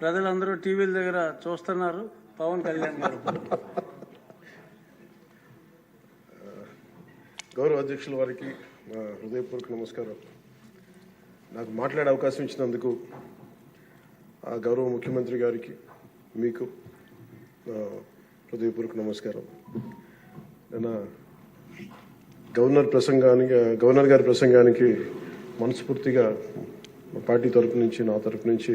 ప్రజలందరూ టీవీల దగ్గర చూస్తున్నారు. పవన్ కళ్యాణ్ గారు. గౌరవ అధ్యక్షుల వారికి హృదయపూర్వక నమస్కారం. నాకు మాట్లాడే అవకాశం ఇచ్చినందుకు ఆ గౌరవ ముఖ్యమంత్రి గారికి మీకు హృదయపూర్వక నమస్కారం. నిన్న గవర్నర్ ప్రసంగానికి గవర్నర్ గారి ప్రసంగానికి మనస్ఫూర్తిగా మా పార్టీ తరపు నుంచి నా తరపు నుంచి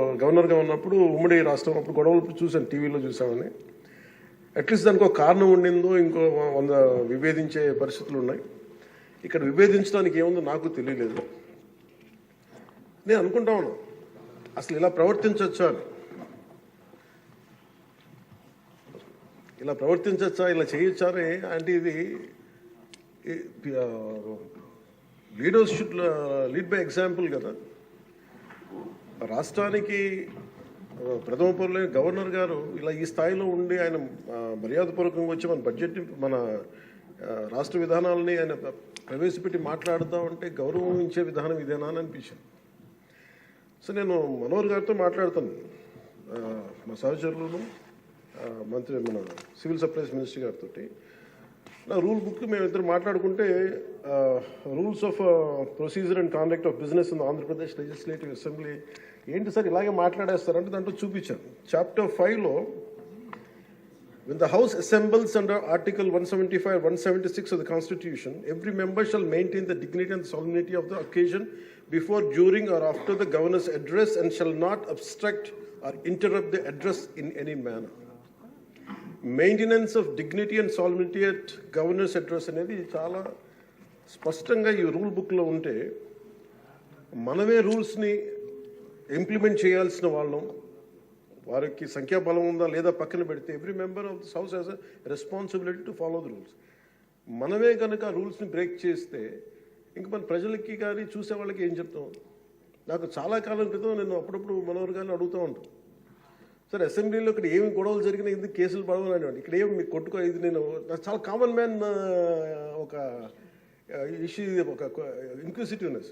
గవర్నర్గా ఉన్నప్పుడు ఉమ్మడి రాష్ట్రం అప్పుడు గొడవలు చూశాను టీవీలో చూసామని అట్లీస్ట్ దానికి ఒక కారణం ఉండిందో ఇంకో వంద విభేదించే పరిస్థితులు ఉన్నాయి. ఇక్కడ విభేదించడానికి ఏముందో నాకు తెలియలేదు. నేను అనుకుంటా ఉన్నాను. అసలు ఇలా ప్రవర్తించవచ్చా ఇలా ప్రవర్తించవచ్చా ఇలా చేయొచ్చా అని అంటే ఇది leaders should lead by example కదా. రాష్ట్రానికి ప్రథమ పౌరులైన గవర్నర్ గారు ఇలా ఈ స్థాయిలో ఉండి ఆయన మర్యాదపూర్వకంగా వచ్చి మన బడ్జెట్ మన రాష్ట్ర విధానాలని ఆయన ప్రవేశపెట్టి మాట్లాడుతూ ఉంటే గౌరవించే విధానం ఇదేనా అని అనిపించింది. సో నేను మనోహర్ గారితో మాట్లాడుతాను. మా సహచరులను మంత్రి మన సివిల్ సప్లైస్ మినిస్టర్ గారితో నా రూల్ బుక్ మేము ఇద్దరు మాట్లాడుకుంటే rules of procedure and conduct of business in Andhra Pradesh legislative assembly ఏంటి సార్ ఇలాగే మాట్లాడేస్తారు అంటే దాంట్లో చూపించారు చాప్టర్ ఫైవ్లో when the house assembles and article one seventy five one seventy six of the constitution every member shall maintain the dignity and solemnity of the occasion before during or after the governor's address and shall not obstruct or interrupt the address in any manner maintenance of dignity and solemnity at governor's address అనేది చాలా స్పష్టంగా ఈ rule బుక్లో ఉంటే మనమే రూల్స్ని implement చేయాల్సిన వాళ్ళం. వారికి సంఖ్యాబలం ఉందా లేదా పక్కన పెడితే every member of this house has a responsibility to follow the rules మనమే కనుక రూల్స్ని బ్రేక్ చేస్తే ఇంక మన ప్రజలకి కానీ చూసే వాళ్ళకి ఏం చెప్తాం? నాకు చాలా కాలం క్రితం నేను అప్పుడప్పుడు మనోహర్ గారిని అడుగుతూ ఉంటాను సార్ అసెంబ్లీలో ఇక్కడ ఏమి గొడవలు జరిగినా ఎందుకు కేసులు పడవని ఇక్కడ ఏమి మీకు కొట్టుకో ఇది నేను చాలా కామన్ మ్యాన్ ఒక ఇష్యూ ఒక ఇంక్విసిటివ్నెస్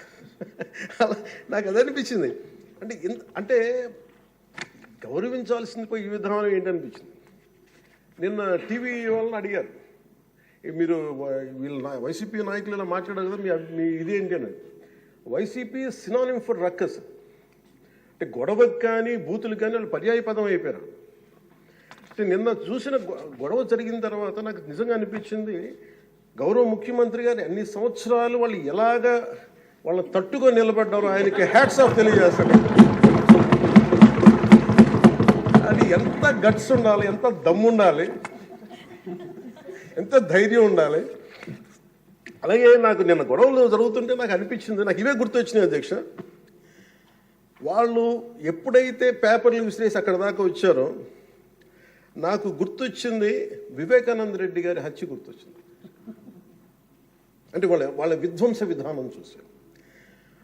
అలా నాకు అది అనిపించింది. అంటే అంటే గౌరవించాల్సింది పోయి ఈ విధానం ఏంటనిపించింది నిన్న టీవీ వాళ్ళని అడిగారు. మీరు వ- నా- వైసీపీ నాయకులు ఇలా మాట్లాడారు కదా మీ అభి- మీ ఇదేంటి అని వైసీపీ సినానిమ్ ఫర్ రక్కస్ అంటే గొడవకు కానీ బూతులు కానీ వాళ్ళు పర్యాయ పదం అయిపోయారు. అంటే నిన్న చూసిన గొ- గొడవ జరిగిన తర్వాత నాకు నిజంగా అనిపించింది గౌరవ ముఖ్యమంత్రి గారు అన్ని సంవత్సరాలు వాళ్ళు ఎలాగా వాళ్ళు తట్టుగా నిలబడ్డారు ఆయనకి హ్యాట్స్ ఆఫ్ తెలియజేస్తాడు అది ఎంత గట్స్ ఉండాలి ఎంత దమ్ము ఉండాలి ఎంత ధైర్యం ఉండాలి. అలాగే నాకు నిన్న గొడవలు జరుగుతుంటే నాకు అనిపించింది నాకు ఇవే గుర్తొచ్చినాయి అధ్యక్ష. వాళ్ళు ఎప్పుడైతే పేపర్లు విసిరేసి అక్కడ దాకా వచ్చారో నాకు గుర్తొచ్చింది వివేకానంద రెడ్డి గారి హత్య గుర్తొచ్చింది. అంటే వాళ్ళ వాళ్ళ విధ్వంస విధానం చూశాను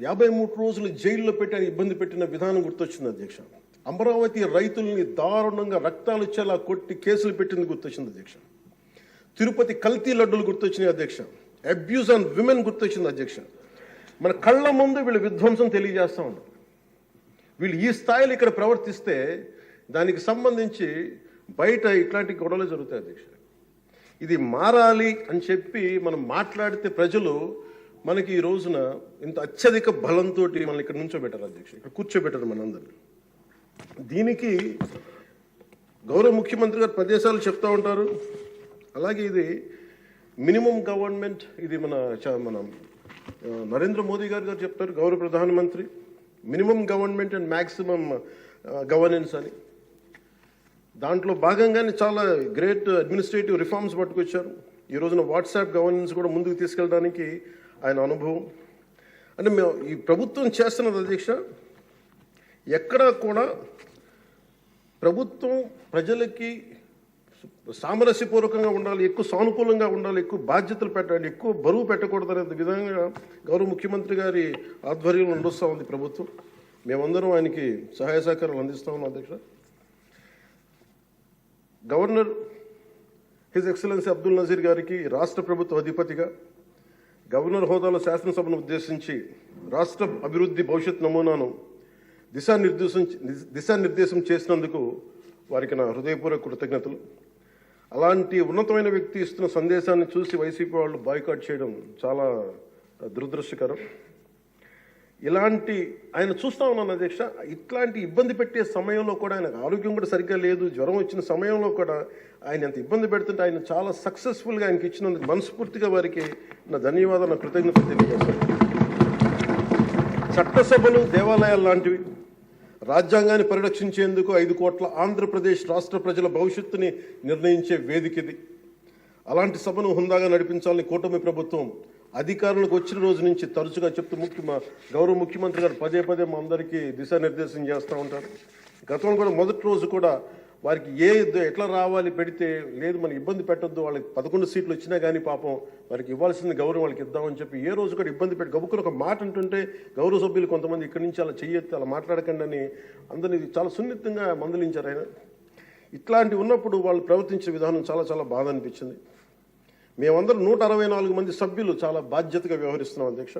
యాభై మూడు రోజులు జైల్లో పెట్టాను ఇబ్బంది పెట్టిన విధానం గుర్తొచ్చింది అధ్యక్ష. అమరావతి రైతుల్ని దారుణంగా రక్తాలు ఇచ్చేలా కొట్టి కేసులు పెట్టింది గుర్తొచ్చింది అధ్యక్ష. తిరుపతి కల్తీ లడ్డులు గుర్తొచ్చినాయి అధ్యక్ష. అబ్యూస్ ఆన్ విమెన్ గుర్తొచ్చింది అధ్యక్ష. మన కళ్ళ ముందు వీళ్ళు విధ్వంసం తెలియజేస్తూ ఉన్నారు. వీళ్ళు ఈ స్థాయిలో ఇక్కడ ప్రవర్తిస్తే దానికి సంబంధించి బయట ఇట్లాంటి గొడవలు జరుగుతాయి అధ్యక్ష. ఇది మారాలి అని చెప్పి మనం మాట్లాడితే ప్రజలు మనకి ఈ రోజున ఇంత అత్యధిక బలంతో మనల్ని ఇక్కడ నుంచోబెట్టారు అధ్యక్ష ఇక్కడ కూర్చోబెట్టారు మనందరినీ. దీనికి గౌరవ ముఖ్యమంత్రి గారు ప్రదేశాలు చెప్తూ ఉంటారు. అలాగే ఇది మినిమం గవర్నమెంట్ ఇది మన చ- మన నరేంద్ర మోదీ గారు గారు చెప్తారు గౌరవ ప్రధానమంత్రి. Minimum government and maximum governance అని. దాంట్లో భాగంగానే చాలా గ్రేట్ అడ్మినిస్ట్రేటివ్ రిఫార్మ్స్ పట్టుకొచ్చారు. ఈ రోజున వాట్సాప్ గవర్నెన్స్ కూడా ముందుకు తీసుకెళ్ళడానికి ఆయన అనుభవం. అంటే మేము ఈ ప్రభుత్వం చేస్తున్నది అధ్యక్ష ఎక్కడా కూడా ప్రభుత్వం ప్రజలకి సామరస్యపూర్వకంగా ఉండాలి ఎక్కువ సానుకూలంగా ఉండాలి ఎక్కువ బాధ్యతలు పెట్టాలి ఎక్కువ బరువు పెట్టకూడదు అనే విధంగా గౌరవ ముఖ్యమంత్రి గారి ఆధ్వర్యంలో నడుస్తూ ఉంది ప్రభుత్వం. మేమందరం ఆయనకి సహాయ సహకారాలు అందిస్తా ఉన్నాం అధ్యక్ష. Governor his excellency Abdul Nazeer గారికి రాష్ట్ర ప్రభుత్వ అధిపతిగా గవర్నర్ హోదాలో శాసనసభను ఉద్దేశించి రాష్ట్ర అభివృద్ధి భవిష్యత్ నమూనాను దిశానిర్దేశం దిశానిర్దేశం చేసినందుకు వారికి నా హృదయపూర్వక కృతజ్ఞతలు. అలాంటి ఉన్నతమైన వ్యక్తి ఇస్తున్న సందేశాన్ని చూసి వైసీపీ వాళ్ళు బాయ్కాట్ చేయడం చాలా దురదృష్టకరం. ఇలాంటి ఆయన చూస్తా ఉన్నాను అధ్యక్ష. ఇట్లాంటి ఇబ్బంది పెట్టే సమయంలో కూడా ఆయనకు ఆరోగ్యం కూడా సరిగ్గా లేదు జ్వరం వచ్చిన సమయంలో కూడా ఆయన ఎంత ఇబ్బంది పెడుతుంటే ఆయన చాలా సక్సెస్ఫుల్గా ఆయనకి ఇచ్చినందుకు మనస్ఫూర్తిగా వారికి నా ధన్యవాదాలు నా కృతజ్ఞత తెలియజేస్తాను చట్టసభలు దేవాలయాలు లాంటివి రాజ్యాంగాన్ని పరిరక్షించేందుకు ఐదు కోట్ల ఆంధ్రప్రదేశ్ రాష్ట్ర ప్రజల భవిష్యత్తుని నిర్ణయించే వేదిక ఇది. అలాంటి సభను హుందాగా నడిపించాలని కూటమి ప్రభుత్వం అధికారులకు వచ్చిన రోజు నుంచి తరచుగా చెప్తూ ముఖ్య గౌరవ ముఖ్యమంత్రి గారు పదే పదే మా అందరికీ దిశానిర్దేశం చేస్తూ ఉంటారు. గతంలో కూడా మొదటి రోజు కూడా వారికి ఏ ఎట్లా రావాలి పెడితే లేదు మనం ఇబ్బంది పెట్టొద్దు వాళ్ళకి పదకొండు సీట్లు వచ్చినా కానీ పాపం వారికి ఇవ్వాల్సింది గౌరవం వాళ్ళకి ఇద్దామని చెప్పి ఏ రోజు కూడా ఇబ్బంది పెట్టి గబుక్కుని ఒక మాట అంటుంటే గౌరవ సభ్యులు కొంతమంది ఇక్కడి నుంచి అలా చెయ్యొద్దు అలా మాట్లాడకండి అని అందరినీ చాలా సున్నితంగా మందలించారు ఆయన. ఇట్లాంటి ఉన్నప్పుడు వాళ్ళు ప్రవర్తించే విధానం చాలా చాలా బాధ అనిపించింది. మేమందరం నూట అరవై నాలుగు మంది సభ్యులు చాలా బాధ్యతగా వ్యవహరిస్తున్నాం అధ్యక్ష.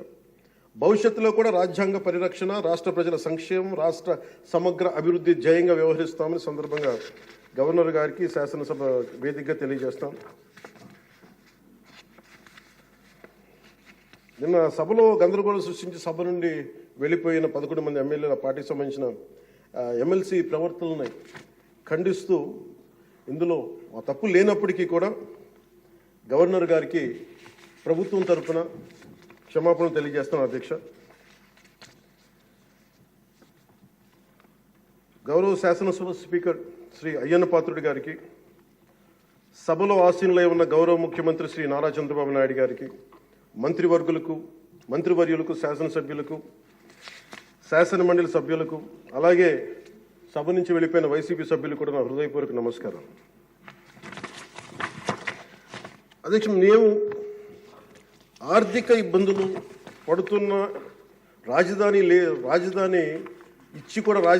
భవిష్యత్తులో కూడా రాజ్యాంగ పరిరక్షణ రాష్ట్ర ప్రజల సంక్షేమం రాష్ట్ర సమగ్ర అభివృద్ధి జయంగా వ్యవహరిస్తామని సందర్భంగా గవర్నర్ గారికి శాసనసభ వేదికగా తెలియజేస్తాం. నిన్న సభలో గందరగోళం సృష్టించి సభ నుండి వెళ్ళిపోయిన పదకొండు మంది ఎమ్మెల్యేల పార్టీకి సంబంధించిన ఎమ్మెల్సీ ప్రవర్తనని ఖండిస్తూ ఇందులో ఆ తప్పు లేనప్పటికీ కూడా గవర్నర్ గారికి ప్రభుత్వం తరపున క్షమాపణ తెలియజేస్తాను అధ్యక్ష. గౌరవ శాసనసభ స్పీకర్ శ్రీ అయ్యన్న పాత్రుడి గారికి సభలో ఆసీనులై ఉన్న గౌరవ ముఖ్యమంత్రి శ్రీ నారా చంద్రబాబు నాయుడు గారికి మంత్రివర్గులకు మంత్రివర్యులకు శాసనసభ్యులకు శాసన మండలి సభ్యులకు అలాగే సభ నుంచి వెళ్ళిపోయిన వైసీపీ సభ్యులు కూడా నా హృదయపూర్వక నమస్కారం అధ్యక్ష మేము ఆర్థిక ఇబ్బందులు పడుతున్న రాజధాని లే రాజధాని ఇచ్చి కూడా రాజ